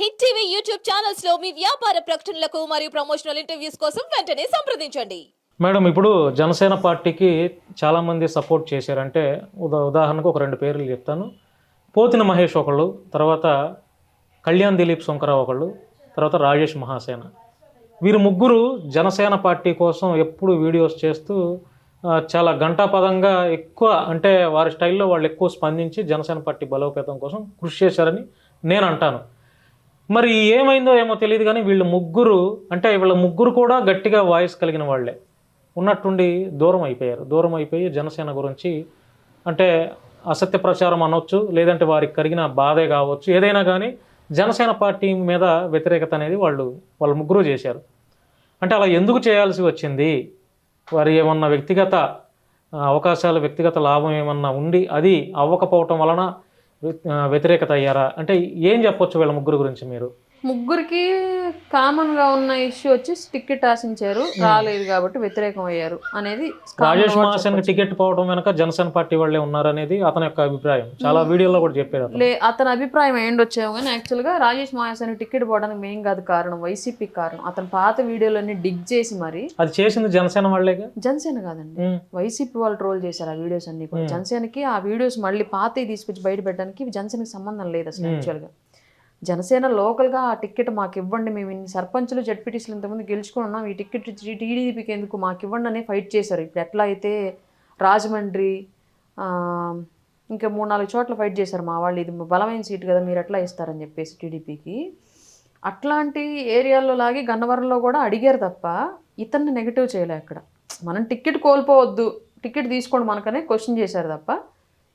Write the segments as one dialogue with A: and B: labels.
A: Hit TV YouTube ఛానల్స్లో మీ వ్యాపార ప్రకటనలకు మరియు ప్రమోషనల్ ఇంటర్వ్యూస్ కోసం వెంటనే సంప్రదించండి.
B: మేడం ఇప్పుడు జనసేన పార్టీకి చాలామంది సపోర్ట్ చేశారంటే ఉదా ఉదాహరణకు ఒక రెండు పేర్లు చెప్తాను. పోతిన మహేష్ ఒకళ్ళు తర్వాత కళ్యాణ్ దిలీప్ శంకరావు ఒకళ్ళు తర్వాత రాజేష్ మహాసేన. వీరు ముగ్గురు జనసేన పార్టీ కోసం ఎప్పుడు వీడియోస్ చేస్తూ చాలా ఘంటాపదంగా ఎక్కువ అంటే వారి స్టైల్లో వాళ్ళు ఎక్కువ స్పందించి జనసేన పార్టీ బలోపేతం కోసం కృషి చేశారని నేను అంటాను. మరి ఏమైందో ఏమో తెలియదు కానీ వీళ్ళు ముగ్గురు అంటే వీళ్ళ ముగ్గురు కూడా గట్టిగా వాయిస్ కలిగిన వాళ్ళే. ఉన్నట్టుండి దూరం అయిపోయారు. దూరం అయిపోయి జనసేన గురించి అంటే అసత్య ప్రచారం అనొచ్చు లేదంటే వారికి కలిగిన బాధే కావచ్చు. ఏదైనా కానీ జనసేన పార్టీ మీద వ్యతిరేకత అనేది వాళ్ళు వాళ్ళ ముగ్గురు చేశారు. అంటే అలా ఎందుకు చేయాల్సి వచ్చింది? వారి ఏమన్నా వ్యక్తిగత అవకాశాలు వ్యక్తిగత లాభం ఏమన్నా ఉండి అది అవ్వకపోవటం వలన వ్యతిరేకత అయ్యారా? అంటే ఏం చెప్పొచ్చు వీళ్ళ ముగ్గురు గురించి మీరు?
C: ముగ్గురికి కామన్గా ఉన్న ఇష్యూ వచ్చి టికెట్ ఆశించారు రాలేదు కాబట్టి వ్యతిరేకం అయ్యారు అనేది రాజేష్గా
B: మహాసేన్కి టికెట్ పోవడం వెనక జనసేన పార్టీ వాళ్ళే ఉన్నారనేది అతని యొక్క అభిప్రాయం. చాలా వీడియోలో కూడా చెప్పారు అతను.
C: లే అతని అభిప్రాయం ఏండొచ్చాము కానీ యాక్చువల్గా రాజేష్ మహాసేన్ టికెట్ పోవడానికి మెయిన్ కాదు కారణం వైసీపీ కారణం. అతని పాత వీడియోలన్నీ డిగ్ చేసి మరి
B: అది చేసింది జనసేన వాళ్ళేగా?
C: జనసేన కాదండి.
B: ఉమ్,
C: వైసీపీ వాళ్ళు ట్రోల్ చేశారు ఆ వీడియోస్ అన్ని కూడా. జనసేనకి ఆ వీడియోస్ మళ్ళీ పాతవి తీసుకొచ్చి బయట పెట్టడానికి జనసేనకి సంబంధం లేదు అసలు యాక్చువల్గా జనసేన లోకల్గా ఆ టికెట్ మాకు ఇవ్వండి మేము ఇన్ని సర్పంచులు జడ్పీటీసీలు ఇంతకుముందు గెలుచుకుని ఉన్నాం ఈ టికెట్ టీడీపీకి ఎందుకు మాకు ఇవ్వండి అని ఫైట్ చేశారు. ఇప్పుడు ఎట్లా అయితే రాజమండ్రి ఇంకా మూడు నాలుగు చోట్ల ఫైట్ చేశారు మా వాళ్ళు ఇది బలమైన సీట్ కదా మీరు ఎట్లా ఇస్తారని చెప్పేసి టీడీపీకి. అట్లాంటి ఏరియాల్లో లాగే గన్నవరంలో కూడా అడిగారు తప్ప ఇతన్ని నెగిటివ్ చేయలే అక్కడ. మనం టికెట్ కోల్పోవద్దు టికెట్ తీసుకోండి మనకనే క్వశ్చన్ చేశారు తప్ప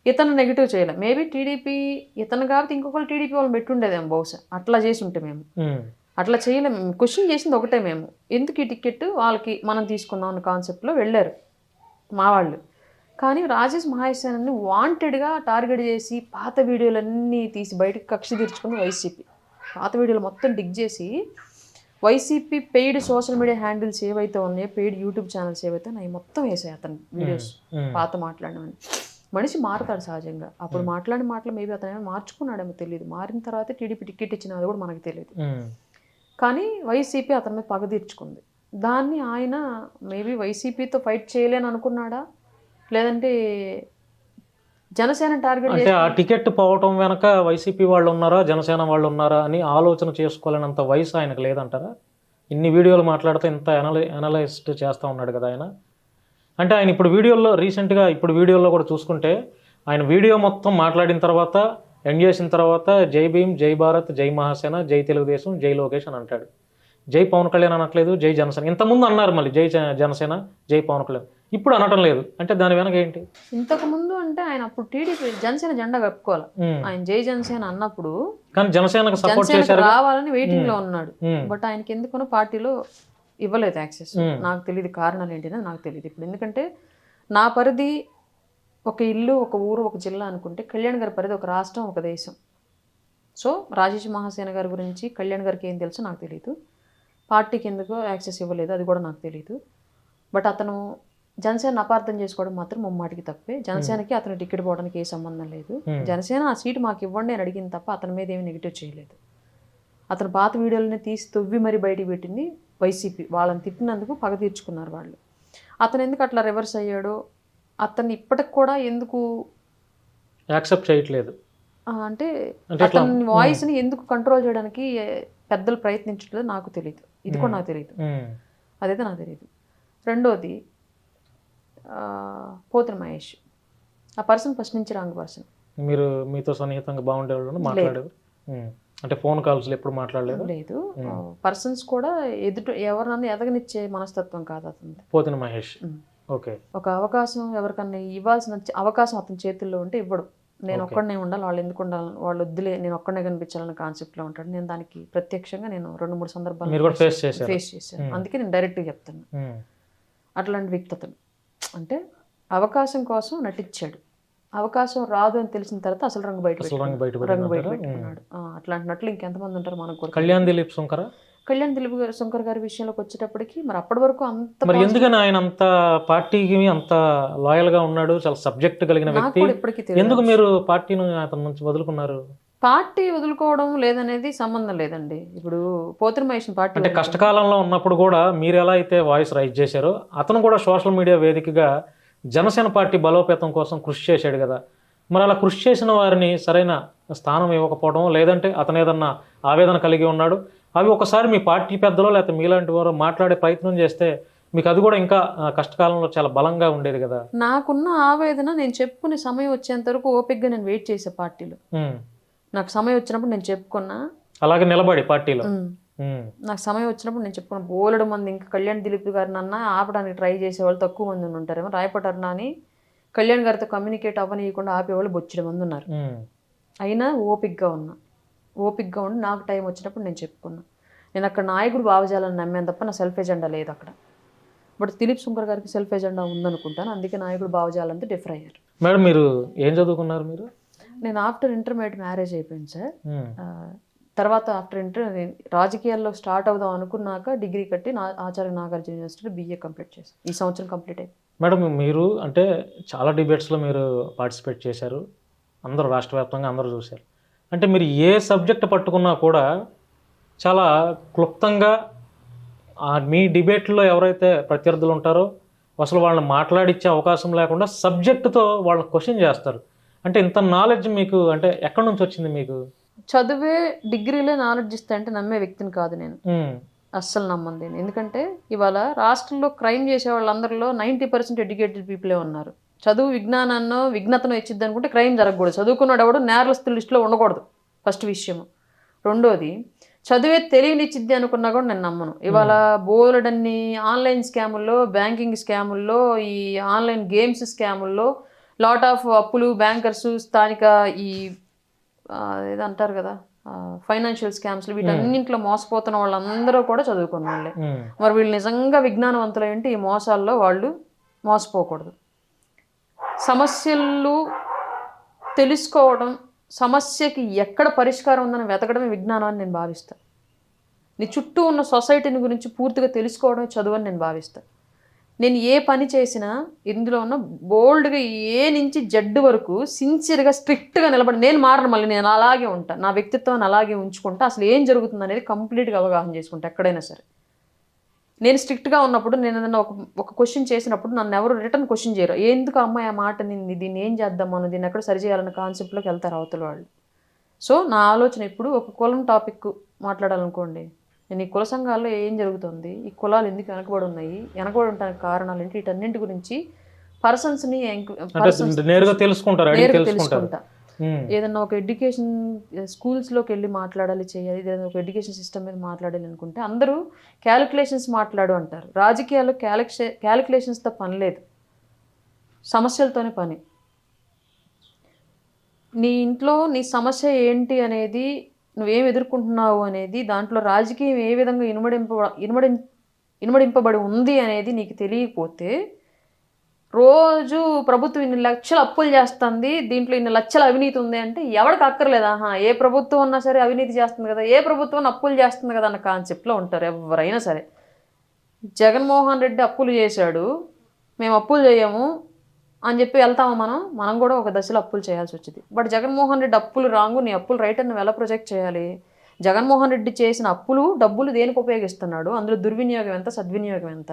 C: ఇతను నెగిటివ్ చేయలే. మేబీ టీడీపీ ఇతను కాబట్టి ఇంకొకరు టీడీపీ వాళ్ళని పెట్టుండేదేమో బహుశా. అట్లా చేసి ఉంటే మేము.
B: ఉమ్,
C: అట్లా చేయలేము క్వశ్చన్ చేసింది ఒకటే మేము. ఎందుకు ఈ టికెట్ వాళ్ళకి మనం తీసుకుందాం అన్న కాన్సెప్ట్లో వెళ్ళారు. మా వాళ్ళు. కానీ రాజేష్ మహేశ్వరాన్ని వాంటెడ్గా టార్గెట్ చేసి పాత వీడియోలన్నీ తీసి బయటకు కక్ష తీర్చుకుని వైసీపీ పాత వీడియోలు మొత్తం డిగ్ చేసి YCP paid social media handles ఏవైతే ఉన్నాయో పెయిడ్ యూట్యూబ్ ఛానల్స్ ఏవైతే ఉన్నాయి మొత్తం వేసాయి అతని వీడియోస్
B: ఉమ్,
C: పాత మాట్లాడినవని మనిషి మారుతాడు సహజంగా. అప్పుడు మాట్లాడిన మాటలు మేబీ అతను ఏమైనా మార్చుకున్నాడేమో తెలియదు మారిన తర్వాత టీడీపీ టికెట్ ఇచ్చిన అది కూడా మనకు తెలియదు కానీ వైసీపీ అతని మీద పగ తీర్చుకుంది. దాన్ని ఆయన మేబీ వైసీపీతో ఫైట్ చేయలేని అనుకున్నాడా? లేదంటే జనసేన టార్గెట్
B: అంటే ఆ టికెట్ పోవటం వెనక వైసీపీ వాళ్ళు ఉన్నారా జనసేన వాళ్ళు ఉన్నారా అని ఆలోచన చేసుకోలేనంత వయసు ఆయనకు లేదంటారా? ఇన్ని వీడియోలు మాట్లాడితే ఇంత అనలై అనలైజ్డ్ చేస్తూ ఉన్నాడు కదా ఆయన. అంటే ఆయన ఇప్పుడు వీడియోల్లో రీసెంట్గా ఇప్పుడు వీడియోలో కూడా చూసుకుంటే ఆయన వీడియో మొత్తం మాట్లాడిన తర్వాత ఎండ్ చేసిన తర్వాత జై భీమ్ జై భారత్ జై మహాసేన జై తెలుగుదేశం జై లోకేష్ అని అంటాడు. జై పవన్ కళ్యాణ్ అనట్లేదు జై జనసేన. ఇంతకుముందు అన్నారు మళ్ళీ జై జనసేన జై పవన్ కళ్యాణ్. ఇప్పుడు అనటం లేదు. అంటే దాని వెనక ఏంటి?
C: ఇంతకు ముందు అంటే ఆయన అప్పుడు టీడీపీ జనసేన జెండా కప్పుకోవాలి. ఆయన జై జనసేన అన్నప్పుడు
B: కానీ జనసేనకు సపోర్ట్
C: జనసేన
B: చేశారు
C: రావాలని వెయిటింగ్లో ఉన్నాడు. బట్ ఆయనకి ఎందుకనో పార్టీలో ఇవ్వలేదు యాక్సెస్. నాకు తెలియదు కారణాలు ఏంటి నాకు తెలియదు ఇప్పుడు. ఎందుకంటే నా పరిధి ఒక ఇల్లు ఒక ఊరు ఒక జిల్లా అనుకుంటే కళ్యాణ్ గారి పరిధి ఒక రాష్ట్రం ఒక దేశం. సో రాజేష్ మహాసేన గారి గురించి కళ్యాణ్ గారికి ఏం తెలుసో నాకు తెలియదు పార్టీకి ఎందుకో యాక్సెస్ ఇవ్వలేదు అది కూడా నాకు తెలియదు బట్ అతను జనసేన అపార్థం చేసుకోవడం మాత్రం ముమ్మాటికి తప్పే. జనసేనకి అతను టికెట్ పోవడానికి ఏ సంబంధం లేదు. జనసేన ఆ సీటు మాకు ఇవ్వండి అని అడిగింది తప్ప అతని మీద ఏమీ నెగిటివ్ చేయలేదు. అతను పాత వీడియోలని తీసి తవ్వి మరి బయటికి పెట్టింది వైసీపీ. వాళ్ళని తిట్టినందుకు పగ తీర్చుకున్నారు వాళ్ళు. అతను ఎందుకు అట్లా రివర్స్ అయ్యాడో అతన్ని ఇప్పటికి కూడా ఎందుకు
B: యాక్సెప్ట్ చేయట్లేదు.
C: అంటే అతని వాయిస్ని ఎందుకు కంట్రోల్ చేయడానికి పెద్దలు ప్రయత్నించట్లేదు నాకు తెలియదు ఇది కూడా నాకు తెలియదు అదైతే నాకు తెలియదు రెండోది పోతున్న మహేష్. ఆ పర్సన్ ఫస్ట్ నుంచి రాంగ్ పర్సన్
B: మీరు మీతో సన్నిహితంగా బాగుండేవాళ్ళు మాట్లాడేవారు? అంటే ఫోన్ కాల్స్ ఎప్పుడు మాట్లాడలేదు.
C: లేదు. పర్సన్స్ కూడా ఎదుటి ఎవరినన్నా ఎదగనిచ్చే మనస్తత్వం కాదు అతనిది.
B: పోతిన మహేష్. ఓకే.
C: ఒక అవకాశం ఎవరికన్నా ఇవ్వాల్సిన అవకాశం అతని చేతుల్లో ఉంటే ఇవ్వడు. నేను ఒక్కడనే ఉండాలి వాళ్ళు ఎందుకు ఉండాలి వాళ్ళు వద్దులే నేను ఒక్కడనే కనిపించాలన్న కాన్సెప్ట్లో ఉంటాడు. నేను దానికి ప్రత్యక్షంగా నేను రెండు మూడు సందర్భాలు
B: ఫేస్
C: చేశాను. అందుకే నేను డైరెక్ట్గా చెప్తాను అట్లాంటి వ్యక్తి అతను. అంటే అవకాశం కోసం నటించాడు. అవకాశం రాదు అని తెలిసిన తర్వాత అసలు రంగు బయట
B: రంగు. బయట
C: రంగు బయట? పెట్టుకున్నాడు? ఆ, అట్లాంటి నటులు ఇంకెంతమంది ఉంటారు మనకు
B: కళ్యాణ్ దిలీప్ శంకర
C: కళ్యాణ్ దిలీప్ శంకర్ గారి విషయంలోకి వచ్చేటప్పటికి మరి అప్పటి వరకు అంత
B: మరి ఎందుకని ఆయన అంత పార్టీకి అంత లాయల్గా ఉన్నాడు? చాలా సబ్జెక్ట్ కలిగిన వ్యక్తి. ఎందుకు మీరు పార్టీని అతని నుంచి వదులుకున్నారు?
C: పార్టీ వదులుకోవడం లేదనేది సంబంధం లేదండి. ఇప్పుడు పోతిన మహేష్ పార్టీ
B: అంటే కష్టకాలంలో ఉన్నప్పుడు కూడా మీరు ఎలా అయితే వాయిస్ రైజ్ చేశారో అతను కూడా సోషల్ మీడియా వేదికగా జనసేన పార్టీ బలోపేతం కోసం కృషి చేశాడు కదా. మరి అలా కృషి చేసిన వారిని సరైన స్థానం ఇవ్వకపోవడం లేదంటే అతను ఏదన్నా ఆవేదన కలిగి ఉన్నాడు. అవి ఒకసారి మీ పార్టీ పెద్దలో లేకపోతే మీలాంటి వారు మాట్లాడే ప్రయత్నం చేస్తే మీకు అది కూడా ఇంకా కష్టకాలంలో చాలా బలంగా ఉండేది కదా.
C: నాకున్న ఆవేదన నేను చెప్పుకునే సమయం వచ్చేంత వరకు ఓపిక్గా నేను వెయిట్ చేసే పార్టీలో. నాకు సమయం వచ్చినప్పుడు నేను చెప్పుకున్నా.
B: అలాగే నిలబడి పార్టీలో.
C: నాకు సమయం వచ్చినప్పుడు నేను చెప్పుకున్నా బోలెడు మంది ఇంకా కళ్యాణ్ దిలీప్ గారిని అన్న ఆపడానికి ట్రై చేసే వాళ్ళు తక్కువ మంది ఉంటారేమో రాయపటారు అని కళ్యాణ్ గారితో కమ్యూనికేట్ అవ్వనీయకుండా ఆపేవాళ్ళు బొచ్చడి మంది ఉన్నారు. అయినా ఓపిక్గా ఉన్నా. ఓపిక్గా ఉండి నాకు టైం వచ్చినప్పుడు నేను చెప్పుకున్నా. నేను అక్కడ నాయకుడు భావజాలను నమ్మాను తప్ప నా సెల్ఫ్ ఎజెండా లేదు అక్కడ. బట్ దిలీప్ శంకర్ గారికి సెల్ఫ్ ఎజెండా ఉందనుకుంటాను అందుకే నాయకుడు భావజాలంతో డిఫర్ అయ్యారు.
B: మేడం మీరు ఏం చదువుకున్నారు మీరు?
C: నేను ఆఫ్టర్ ఇంటర్మీడియట్ మ్యారేజ్ అయిపోయింది సార్. తర్వాత ఆఫ్టర్ ఇంటర్ రాజకీయాల్లో స్టార్ట్ అవుదాం అనుకున్నాక డిగ్రీ కట్టి నా ఆచార్య నాగార్జున యూనివర్సిటీలో బీఏ కంప్లీట్ చేశాను. ఈ సంవత్సరం కంప్లీట్ అయింది.
B: మేడం మీరు అంటే చాలా డిబేట్స్లో మీరు పార్టిసిపేట్ చేశారు. అందరూ రాష్ట్ర వ్యాప్తంగా అందరూ చూశారు. అంటే మీరు ఏ సబ్జెక్ట్ పట్టుకున్నా కూడా చాలా క్లుప్తంగా మీ డిబేట్లో ఎవరైతే ప్రత్యర్థులు ఉంటారో అసలు వాళ్ళని మాట్లాడిచ్చే అవకాశం లేకుండా సబ్జెక్టుతో వాళ్ళని క్వశ్చన్ చేస్తారు. అంటే ఇంత నాలెడ్జ్ మీకు అంటే ఎక్కడి నుంచి వచ్చింది మీకు?
C: చదువే డిగ్రీలే నాలెడ్జ్ ఇస్తా అంటే నమ్మే వ్యక్తిని కాదు నేను. అస్సలు నమ్మను నేను. ఎందుకంటే ఇవాళ రాష్ట్రంలో క్రైమ్ చేసే వాళ్ళందరిలో నైంటీ పర్సెంట్ ఎడ్యుకేటెడ్ పీపులే ఉన్నారు. చదువు విజ్ఞానాన్నో విఘ్నతను ఇచ్చిద్ది అనుకుంటే క్రైమ్ జరగకూడదు. చదువుకున్నాడు ఎవడు నేరస్తుల లిస్టులో ఉండకూడదు. ఫస్ట్ విషయం రెండోది చదివే తెలియనిచ్చిద్ది అనుకున్నా కూడా నేను నమ్మను. ఇవాళ బోలెడన్ని ఆన్లైన్ స్కాముల్లో బ్యాంకింగ్ స్కాముల్లో ఈ ఆన్లైన్ గేమ్స్ స్కాముల్లో లాట్ ఆఫ్ అప్పులు బ్యాంకర్స్ స్థానిక ఈ ఏదో అంటారు కదా ఫైనాన్షియల్ స్కామ్స్ వీటన్నింటిలో మోసపోతున్న వాళ్ళందరూ కూడా చదువుకున్న వాళ్ళే. మరి వీళ్ళు నిజంగా విజ్ఞానవంతులు ఏంటి ఈ మోసాల్లో వాళ్ళు మోసపోకూడదు. సమస్యలు తెలుసుకోవడం సమస్యకి ఎక్కడ పరిష్కారం ఉందని వెతకడమే విజ్ఞానం అని నేను భావిస్తాను నీ చుట్టూ ఉన్న సొసైటీని గురించి పూర్తిగా తెలుసుకోవడమే చదువు అని నేను భావిస్తాను నేను ఏ పని చేసినా ఇందులో ఉన్న బోల్డ్గా ఏ నుంచి జడ్డు వరకు సిన్సియర్గా స్ట్రిక్ట్గా నిలబడి నేను మారను మళ్ళీ నేను అలాగే ఉంటాను నా వ్యక్తిత్వాన్ని అలాగే ఉంచుకుంటా అసలు ఏం జరుగుతుంది అనేది కంప్లీట్గా అవగాహన చేసుకుంటా ఎక్కడైనా సరే. నేను స్ట్రిక్ట్గా ఉన్నప్పుడు నేను ఏదైనా ఒక ఒక క్వశ్చన్ చేసినప్పుడు నన్ను ఎవరు రిటర్న్ క్వశ్చన్ చేయరు. ఎందుకు అమ్మాయి ఆ మాట నింది దీన్ని ఏం చేద్దాం మనం దీన్ని ఎక్కడ సరిచేయాలన్న కాన్సెప్ట్లోకి వెళ్తారు అవతల వాళ్ళు. సో నా ఆలోచన ఇప్పుడు ఒక కులం టాపిక్ మాట్లాడాలనుకోండి. నేను ఈ కుల సంఘాల్లో ఏం జరుగుతుంది? ఈ కులాలు ఎందుకు వెనకబడి ఉన్నాయి? వెనకబడి ఉండడానికి కారణాలు ఏంటి? వీటన్నింటి గురించి పర్సన్స్ని
B: నేరుగా తెలుసుకుంటారు
C: తెలుసుకుంటా. ఏదన్నా ఒక ఎడ్యుకేషన్ స్కూల్స్లోకి వెళ్ళి మాట్లాడాలి చేయాలి ఏదైనా ఒక ఎడ్యుకేషన్ సిస్టమ్ మీద మాట్లాడాలి అనుకుంటే అందరూ క్యాలిక్యులేషన్స్ మాట్లాడు అంటారు. రాజకీయాల్లో క్యాలిక్యులే క్యాలిక్యులేషన్స్తో పని లేదు. సమస్యలతోనే పని. నీ ఇంట్లో నీ సమస్య ఏంటి అనేది నువ్వేం ఎదుర్కొంటున్నావు అనేది దాంట్లో రాజకీయం ఏ విధంగా ఇనుమడింప ఇనుమడి ఇనుమడింపబడి ఉంది అనేది నీకు తెలియకపోతే రోజు ప్రభుత్వం ఇన్ని లక్షలు అప్పులు చేస్తుంది దీంట్లో ఇన్ని లక్షల అవినీతి ఉంది అంటే ఎవరికి అక్కర్లేదు. ఆహా ఏ ప్రభుత్వం ఉన్నా సరే అవినీతి చేస్తుంది కదా ఏ ప్రభుత్వం అప్పులు చేస్తుంది కదా అన్న కాన్సెప్ట్లో ఉంటారు ఎవరైనా సరే. జగన్మోహన్ రెడ్డి అప్పులు చేశాడు మేము అప్పులు చేయము అని చెప్పి వెళ్తామా మనం మనం కూడా ఒక దశలో అప్పులు చేయాల్సి వచ్చింది. బట్ జగన్మోహన్ రెడ్డి అప్పులు రాంగు నీ అప్పులు రైట్ అని ఎలా ప్రొజెక్ట్ చేయాలి? జగన్మోహన్ రెడ్డి చేసిన అప్పులు డబ్బులు దేనికి ఉపయోగిస్తున్నాడు? అందులో దుర్వినియోగం ఎంత సద్వినియోగం ఎంత?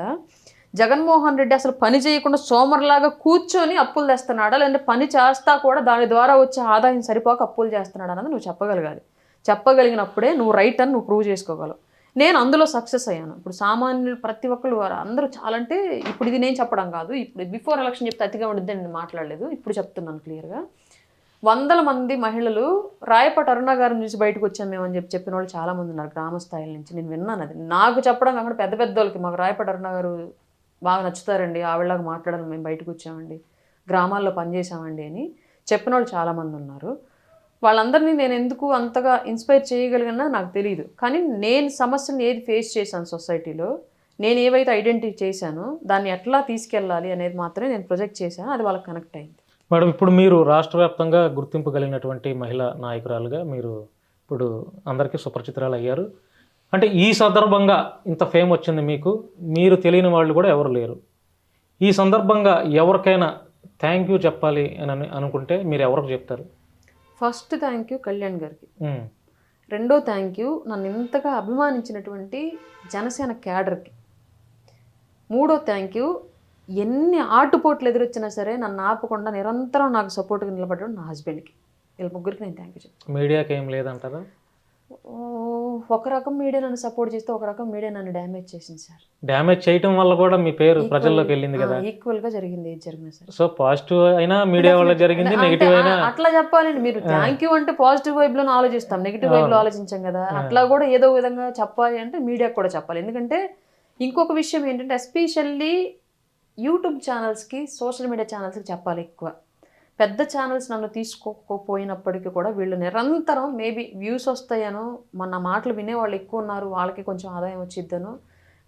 C: జగన్మోహన్ రెడ్డి అసలు పని చేయకుండా సోమరులాగా కూర్చొని అప్పులు తెస్తున్నాడా? లేదంటే పని చేస్తా కూడా దాని ద్వారా వచ్చే ఆదాయం సరిపోక అప్పులు చేస్తున్నాడా అన్నది నువ్వు చెప్పగలగాలి. చెప్పగలిగినప్పుడే నువ్వు రైట్ అని నువ్వు ప్రూవ్ చేసుకోగలవు. నేను అందులో సక్సెస్ అయ్యాను. ఇప్పుడు సామాన్యులు ప్రతి ఒక్కరు వారు అందరూ చాలా అంటే ఇప్పుడు ఇది నేను చెప్పడం కాదు. ఇప్పుడు బిఫోర్ ఎలక్షన్ చెప్తే అతిగా ఉండిద్ది నేను మాట్లాడలేదు. ఇప్పుడు చెప్తున్నాను క్లియర్గా. వందల మంది మహిళలు రాయపాటి అరుణ గారిని చూసి బయటకు వచ్చాం మేము అని చెప్పి చెప్పిన వాళ్ళు చాలామంది ఉన్నారు గ్రామ స్థాయిల నుంచి. నేను విన్నాను అది. నాకు చెప్పడం కాకుండా పెద్ద పెద్ద వాళ్ళకి మాకు రాయపాటి అరుణ గారు బాగా నచ్చుతారండి. ఆవిడలాగా మాట్లాడాలి మేము బయటకు వచ్చామండి. గ్రామాల్లో పనిచేసామండి అని చెప్పిన వాళ్ళు చాలామంది ఉన్నారు. వాళ్ళందరినీ నేను ఎందుకు అంతగా ఇన్స్పైర్ చేయగలిగినా నాకు తెలియదు కానీ నేను సమస్యను ఏది ఫేస్ చేశాను సొసైటీలో నేను ఏవైతే ఐడెంటిఫై చేశానో దాన్ని ఎట్లా తీసుకెళ్ళాలి అనేది మాత్రమే నేను ప్రొజెక్ట్ చేశాను. అది వాళ్ళకి కనెక్ట్ అయింది.
B: మేడం ఇప్పుడు మీరు రాష్ట్ర వ్యాప్తంగా గుర్తింపు కలిగినటువంటి మహిళా నాయకురాలుగా మీరు ఇప్పుడు అందరికీ సుపరిచితురాలు అయ్యారు. అంటే ఈ సందర్భంగా ఇంత ఫేమ్ వచ్చింది మీకు మీరు తెలియని వాళ్ళు కూడా ఎవరు లేరు. ఈ సందర్భంగా ఎవరికైనా థ్యాంక్ యూ చెప్పాలి అని అని అనుకుంటే మీరు ఎవరికి చెప్తారు?
C: ఫస్ట్ థ్యాంక్ యూ కళ్యాణ్ గారికి. రెండో థ్యాంక్ యూ నన్ను ఇంతగా అభిమానించినటువంటి జనసేన క్యాడర్కి. మూడో థ్యాంక్ యూ ఎన్ని ఆటుపోట్లు ఎదురొచ్చినా సరే నన్ను ఆపకుండా నిరంతరం నాకు సపోర్ట్గా నిలబడడం నా హస్బెండ్కి. వీళ్ళ ముగ్గురికి నేను థ్యాంక్ యూ చెప్తాను
B: మీడియాకి ఏం లేదంటారా?
C: ఒక రకం మీడియా నన్ను సపోర్ట్ చేస్తే ఒక రకం మీడియా నన్ను డ్యామేజ్ చేసింది సార్.
B: డ్యామేజ్ చేయటం వల్ల కూడా మీ పేరు ప్రజల్లోకి వెళ్ళింది కదా?
C: ఈక్వల్గా జరిగింది ఏది జరిగినా సరే.
B: సో పాజిటివ్ అయినా మీడియా వల్ల జరిగింది నెగిటివ్ అయినా
C: అట్లా చెప్పాలండి. మీరు థ్యాంక్ యూ అంటే పాజిటివ్ వైబ్లో ఆలోచిస్తాం. నెగిటివ్ వైబ్లో ఆలోచించాం కదా. అట్లా కూడా ఏదో విధంగా చెప్పాలి అంటే మీడియాకు కూడా చెప్పాలి. ఎందుకంటే ఇంకొక విషయం ఏంటంటే ఎస్పెషల్లీ యూట్యూబ్ ఛానల్స్కి సోషల్ మీడియా ఛానల్స్కి చెప్పాలి ఎక్కువ. పెద్ద ఛానల్స్ నన్ను తీసుకోకపోయినప్పటికీ కూడా వీళ్ళు నిరంతరం మేబీ వ్యూస్ వస్తాయనో మన మాటలు వినేవాళ్ళు ఎక్కువ ఉన్నారు వాళ్ళకి కొంచెం ఆదాయం వచ్చిద్దనో.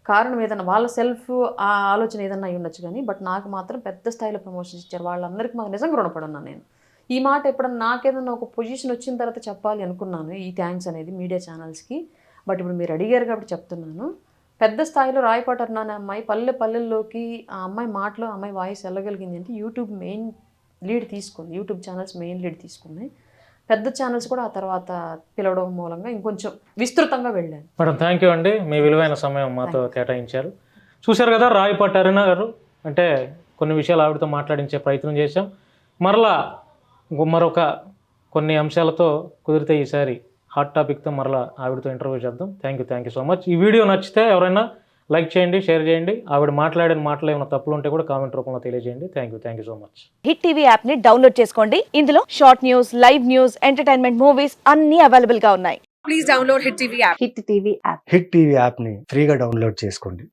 C: కారణం ఏదైనా వాళ్ళ సెల్ఫ్ ఆ ఆలోచన ఏదన్నా అయి ఉండొచ్చు కానీ బట్ నాకు మాత్రం పెద్ద స్థాయిలో ప్రమోషన్స్ ఇచ్చారు. వాళ్ళందరికీ మాకు నిజంగా రుణపడున్నాను నేను. ఈ మాట ఎప్పుడన్నా నాకేదన్నా ఒక పొజిషన్ వచ్చిన తర్వాత చెప్పాలి అనుకున్నాను ఈ థ్యాంక్స్ అనేది మీడియా ఛానల్స్కి బట్ ఇప్పుడు మీరు అడిగారు కాబట్టి చెప్తున్నాను. పెద్ద స్థాయిలో రాయపాట అనే అమ్మాయి. పల్లె పల్లెల్లోకి ఆ అమ్మాయి మాటలో అమ్మాయి వాయిస్ వెళ్ళగలిగింది అంటే యూట్యూబ్ మెయిన్ లీడ్ తీసుకుంది. యూట్యూబ్ ఛానల్స్ మెయిన్ లీడ్ తీసుకున్నాయి పెద్ద ఛానల్స్ కూడా ఆ తర్వాత పిలవడం మూలంగా ఇంకొంచెం విస్తృతంగా వెళ్ళాను.
B: మేడం థ్యాంక్ యూ అండి. మీ విలువైన సమయం మాతో కేటాయించారు. చూశారు కదా రాయపాటి అరుణ గారు? అంటే కొన్ని విషయాలు ఆవిడతో మాట్లాడించే ప్రయత్నం చేశాం. మరలా మరొక కొన్ని అంశాలతో కుదిరితే ఈసారి హాట్ టాపిక్తో మరలా ఆవిడతో ఇంటర్వ్యూ చేద్దాం. Thank you thank you so much ఈ వీడియో నచ్చితే ఎవరైనా లైక్ చేయండి షేర్ చేయండి. ఆవిడ మాట్లాడిన మాటలు ఏమైనా తప్పులు ఉంటే కూడా కామెంట్ రూపంలో తెలియజేయండి. Thank you thank you so much
D: hit TV యాప్ని డౌన్లోడ్ చేసుకోండి. ఇందులో short news live news entertainment movies అన్ని అవైలబుల్గా ఉన్నాయి.
E: హిట్ టీవీ యాప్ని ఫ్రీగా డౌన్లోడ్ చేసుకోండి.